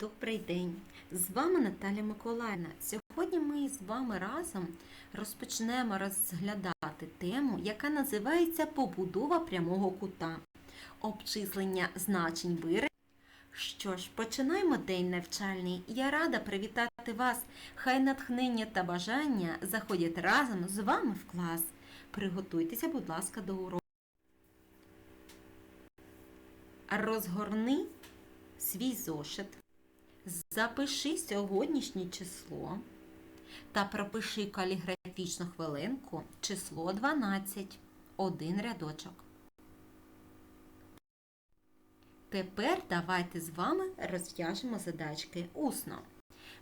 Добрий день! З вами Наталя Миколаївна. Сьогодні ми з вами разом розпочнемо розглядати тему, яка називається Побудова прямого кута. Обчислення значень виразів. Що ж, починаємо день навчальний. Я рада привітати вас. Хай натхнення та бажання заходять разом з вами в клас. Приготуйтеся, будь ласка, до уроку. Розгорни свій зошит. Запиши сьогоднішнє число та пропиши каліграфічну хвилинку число 12. Один рядочок. Тепер давайте з вами розв'яжемо задачки усно.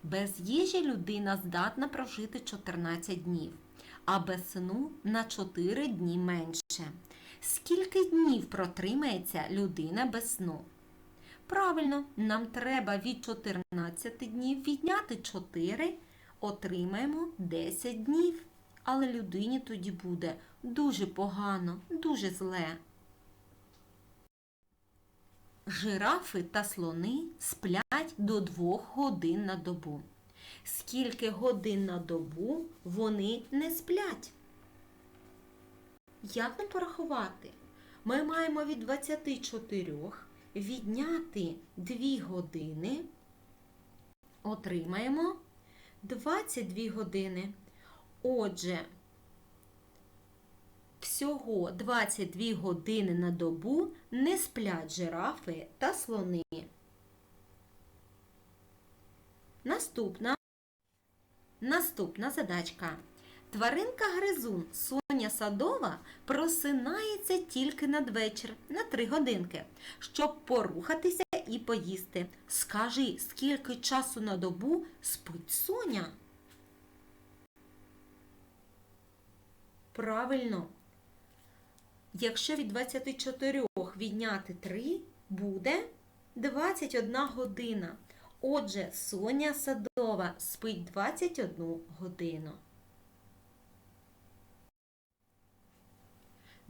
Без їжі людина здатна прожити 14 днів, а без сну на 4 дні менше. Скільки днів протримається людина без сну? Правильно, нам треба від 14 днів відняти 4, отримаємо 10 днів. Але людині тоді буде дуже погано, дуже зле. Жирафи та слони сплять до 2 годин на добу. Скільки годин на добу вони не сплять? Як нам порахувати? Ми маємо від 24 відняти 2 години, отримаємо 22 години. Отже, всього 22 години на добу не сплять жирафи та слони. Наступна. Наступна задачка. Тваринка гризун Соня Садова просинається тільки надвечір на три годинки, щоб порухатися і поїсти. Скажи, скільки часу на добу спить Соня? Правильно. Якщо від 24 відняти 3, буде 21 година. Отже, Соня Садова спить 21 годину.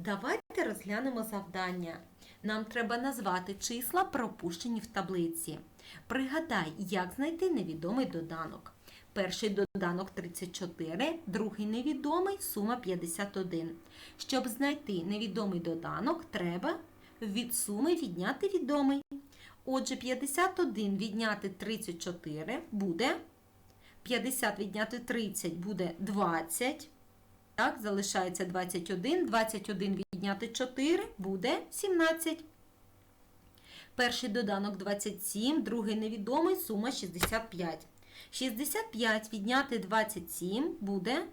Давайте розглянемо завдання. Нам треба назвати числа, пропущені в таблиці. Пригадай, як знайти невідомий доданок. Перший доданок 34, другий невідомий сума 51. Щоб знайти невідомий доданок, треба від суми відняти відомий. Отже, 51 відняти 34 буде. 50 відняти 30 буде 20. Так, залишається 21. 21 відняти 4 буде 17. Перший доданок 27, другий невідомий, сума 65. 65 відняти 27 буде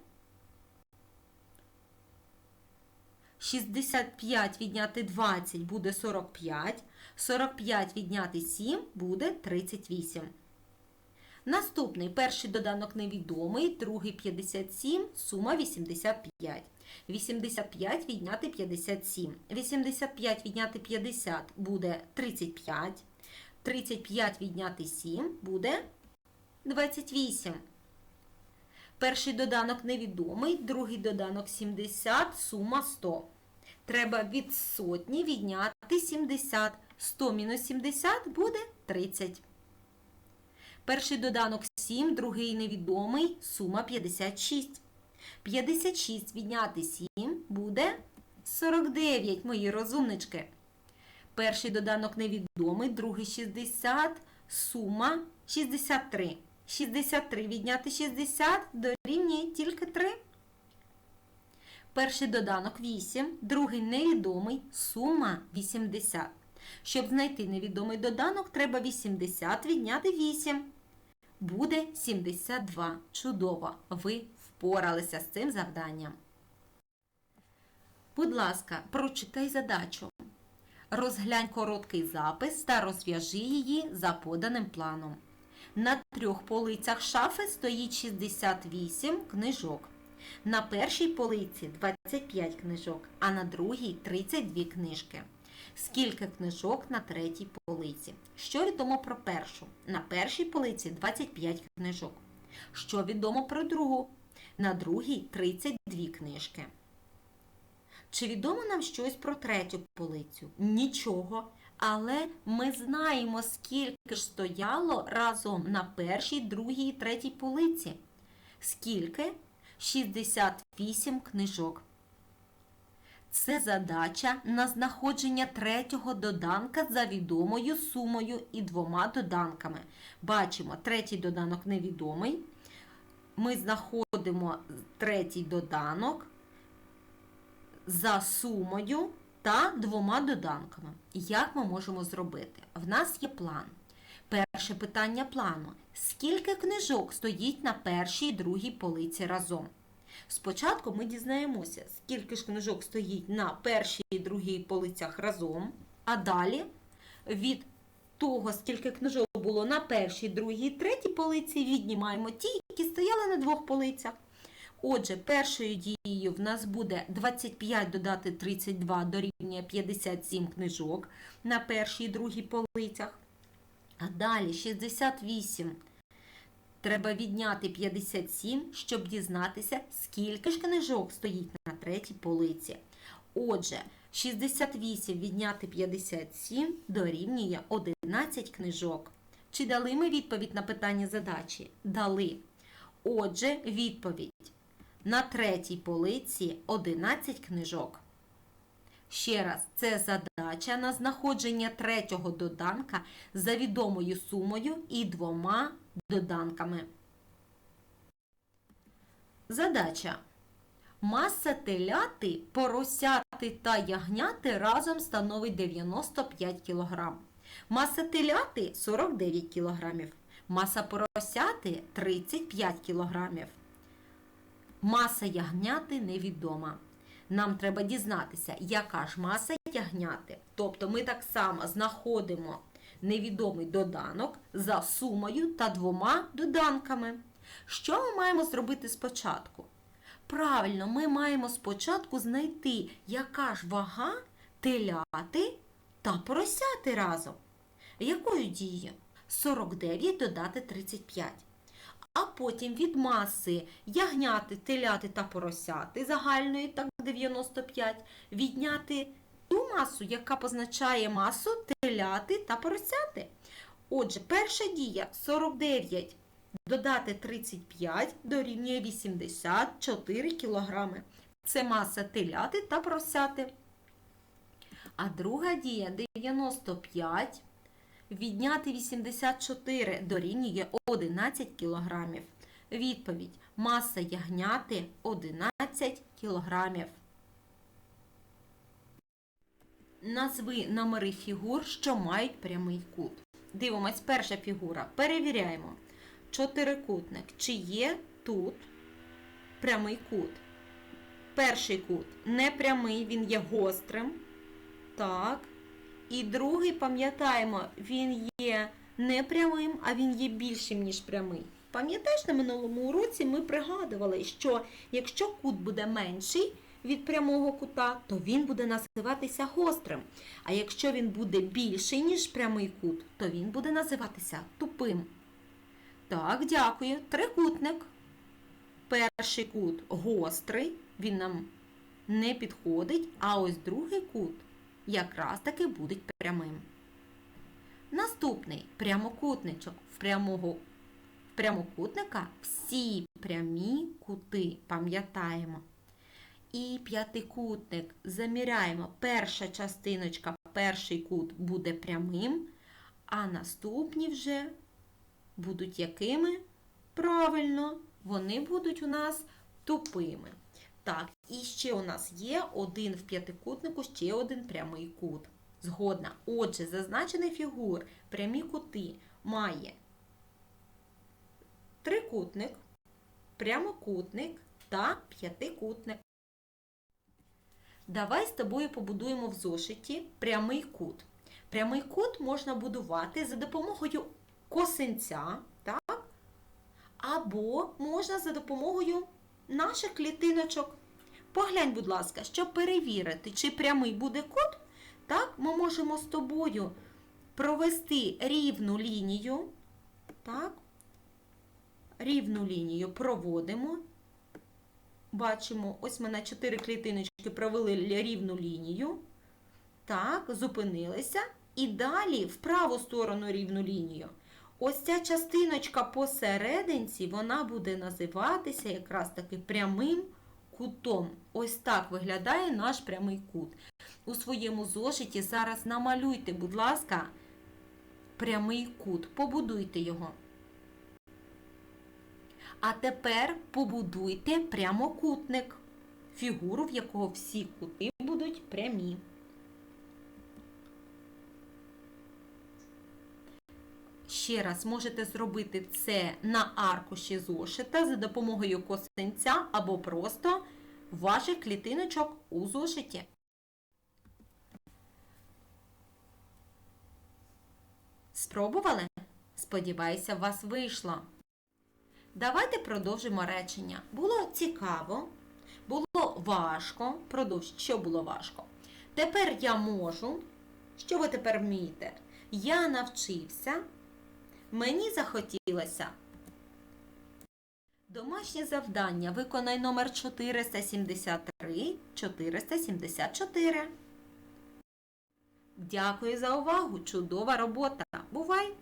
65 відняти 20 буде 45. 45 відняти 7 буде 38. Наступний перший доданок невідомий, другий 57, сума 85. 85 відняти 57. 85 відняти 50 буде 35. 35 відняти 7 буде 28. Перший доданок невідомий, другий доданок 70, сума 100. Треба від сотні відняти 70. 100 мінус 70 буде 30. Перший доданок 7, другий невідомий, сума 56. 56 відняти 7 буде 49, мої розумнички. Перший доданок невідомий, другий 60, сума 63. 63 відняти 60 дорівнює тільки 3. Перший доданок 8, другий невідомий, сума 80. Щоб знайти невідомий доданок, треба 80 відняти 8. Буде 72. Чудово! Ви впоралися з цим завданням. Будь ласка, прочитай задачу. Розглянь короткий запис та розв'яжи її за поданим планом. На трьох полицях шафи стоїть 68 книжок. На першій полиці 25 книжок, а на другій 32 книжки. Скільки книжок на третій полиці? Що відомо про першу? На першій полиці 25 книжок. Що відомо про другу? На другій 32 книжки. Чи відомо нам щось про третю полицю? Нічого. Але ми знаємо, скільки ж стояло разом на першій, другій і третій полиці. Скільки? 68 книжок. Це задача на знаходження третього доданка за відомою сумою і двома доданками. Бачимо, третій доданок невідомий. Ми знаходимо третій доданок за сумою та двома доданками. Як ми можемо зробити? В нас є план. Перше питання плану. Скільки книжок стоїть на першій і другій полиці разом? Спочатку ми дізнаємося, скільки ж книжок стоїть на першій і другій полицях разом, а далі від того, скільки книжок було на першій, другій третій полиці, віднімаємо ті, які стояли на двох полицях. Отже, першою дією в нас буде 25 додати 32 дорівнює 57 книжок на першій і другій полицях. А далі 68. Треба відняти 57, щоб дізнатися, скільки ж книжок стоїть на третій полиці. Отже, 68 відняти 57 дорівнює 11 книжок. Чи дали ми відповідь на питання задачі? Дали. Отже, відповідь. На третій полиці 11 книжок. Ще раз, це задача на знаходження третього доданка за відомою сумою і двома доданками. Задача. Маса теляти, поросяти та ягняти разом становить 95 кг. Маса теляти 49 кг. Маса поросяти 35 кг. Маса ягняти невідома. Нам треба дізнатися, яка ж маса ягняти. Тобто ми так само знаходимо невідомий доданок за сумою та двома доданками. Що ми маємо зробити спочатку? Правильно, ми маємо спочатку знайти, яка ж вага теляти та поросяти разом. Якою дією? 49 додати 35. А потім від маси ягняти, теляти та поросяти загальної, так 95, відняти ту масу, яка позначає масу теляти та поросяти. Отже, перша дія 49 додати 35 дорівнює 84 кг. Це маса теляти та поросяти. А друга дія 95 відняти 84 дорівнює 11 кг. Відповідь маса ягняти 11 кг. Назви номери фігур, що мають прямий кут. Дивимось, перша фігура. Перевіряємо. Чотирикутник. Чи є тут прямий кут? Перший кут не прямий, він є гострим. Так. І другий, пам'ятаємо, він є не прямим, а він є більшим, ніж прямий. Пам'ятаєш, на минулому уроці ми пригадували, що якщо кут буде менший від прямого кута, то він буде називатися гострим. А якщо він буде більший, ніж прямий кут, то він буде називатися тупим. Так, дякую. Трикутник. Перший кут гострий, він нам не підходить, а ось другий кут якраз таки буде прямим. Наступний прямокутничок. В прямого в прямокутника всі прямі кути пам'ятаємо. І п'ятикутник заміряємо. Перша частиночка, перший кут буде прямим, а наступні вже будуть якими? Правильно, вони будуть у нас тупими. Так, і ще у нас є один в п'ятикутнику, ще один прямий кут. Згодна. Отже, зазначений фігур прямі кути має трикутник, прямокутник та п'ятикутник. Давай з тобою побудуємо в зошиті прямий кут. Прямий кут можна будувати за допомогою косинця, так? або можна за допомогою наших клітиночок. Поглянь, будь ласка, щоб перевірити, чи прямий буде кут, так, ми можемо з тобою провести рівну лінію. Так, рівну лінію проводимо. Бачимо, ось ми на 4 клітиночки провели рівну лінію. Так, зупинилися І далі в праву сторону рівну лінію. Ось ця частиночка посерединці, вона буде називатися якраз таки прямим кутом. Ось так виглядає наш прямий кут. У своєму зошиті зараз намалюйте, будь ласка, прямий кут. Побудуйте його. А тепер побудуйте прямокутник, фігуру, в якого всі кути будуть прямі. Ще раз можете зробити це на аркуші зошита за допомогою косинця або просто ваших клітиночок у зошиті. Спробували? Сподіваюся, у вас вийшло. Давайте продовжимо речення. Було цікаво, було важко. Продовж, що було важко? Тепер я можу. Що ви тепер вмієте? Я навчився. Мені захотілося. Домашнє завдання виконай номер 473 474. Дякую за увагу. Чудова робота. Бувай!